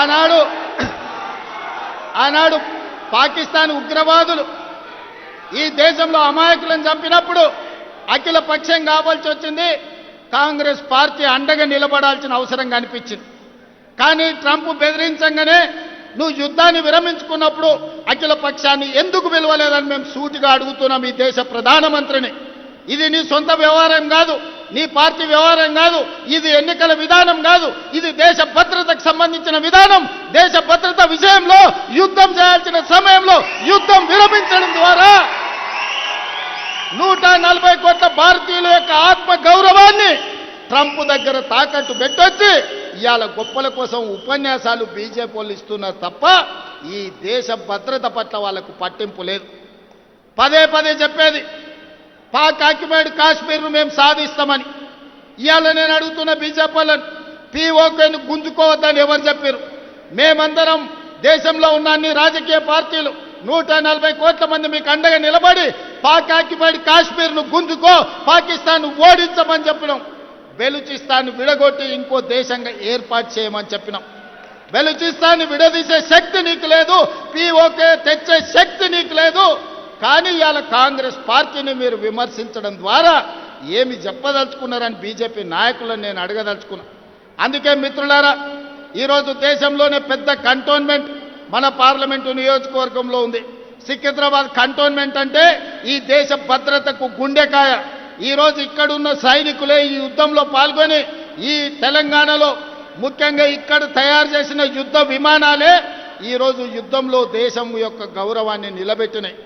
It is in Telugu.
ఆనాడు ఆనాడు పాకిస్తాన్ ఉగ్రవాదులు ఈ దేశంలో అమాయకులను చంపినప్పుడు అఖిల పక్షం కావాల్సి వచ్చింది. కాంగ్రెస్ పార్టీ అండగా నిలబడాల్సిన అవసరం కనిపించింది. కానీ ట్రంప్ బెదిరించంగానే నువ్వు యుద్ధాన్ని విరమించుకున్నప్పుడు అఖిల పక్షాన్ని ఎందుకు పిలవలేదని మేము సూటిగా అడుగుతున్నాం ఈ దేశ ప్రధానమంత్రిని. ఇది నీ సొంత వ్యవహారం కాదు నీ పార్టీ వ్యవహారం కాదు ఇది ఎన్నికల విధానం కాదు ఇది దేశ భద్రతకు సంబంధించిన విధానం. దేశ భద్రత విషయంలో యుద్ధం చేయాల్సిన సమయంలో యుద్ధం విరమించడం ద్వారా నూట నలభై కోట్ల భారతీయుల యొక్క ఆత్మ గౌరవాన్ని ట్రంప్ దగ్గర తాకట్టు పెట్టొచ్చి ఇవాళ గొప్పల కోసం ఉపన్యాసాలు బీజేపీ వాళ్ళు ఇస్తున్నారు తప్ప ఈ దేశ భద్రత పట్ల వాళ్ళకు పట్టింపు లేదు. పదే పదే చెప్పేది పాక్ ఆక్యుపైడ్ కాశ్మీర్ను మేము సాధిస్తామని. ఇవాళ నేను అడుగుతున్న బీజేపీ వాళ్ళని పీఓకేను గుంజుకోవద్దని ఎవరు చెప్పారు? మేమందరం దేశంలో ఉన్న అన్ని రాజకీయ పార్టీలు నూట నలభై కోట్ల మంది మీకు అండగా నిలబడి పాక్ ఆక్యుపైడ్ కాశ్మీర్ను గుంజుకో పాకిస్తాన్ ఓడించమని చెప్పినాం. బెలుచిస్తాన్ విడగొట్టి ఇంకో దేశంగా ఏర్పాటు చేయమని చెప్పినాం. బెలుచిస్తాన్ విడదీసే శక్తి నీకు లేదు పీఓకే తెచ్చే శక్తి కానీ ఇవాళ కాంగ్రెస్ పార్టీని మీరు విమర్శించడం ద్వారా ఏమి చెప్పదలుచుకున్నారని బీజేపీ నాయకులను నేను అడగదలుచుకున్నా. అందుకే మిత్రులారా ఈరోజు దేశంలోనే పెద్ద కంటోన్మెంట్ మన పార్లమెంటు నియోజకవర్గంలో ఉంది. సికింద్రాబాద్ కంటోన్మెంట్ అంటే ఈ దేశ భద్రతకు గుండెకాయ. ఈరోజు ఇక్కడున్న సైనికులే ఈ యుద్ధంలో పాల్గొని ఈ తెలంగాణలో ముఖ్యంగా ఇక్కడ తయారు చేసిన యుద్ధ విమానాలే ఈరోజు యుద్ధంలో దేశం యొక్క గౌరవాన్ని నిలబెట్టినాయి.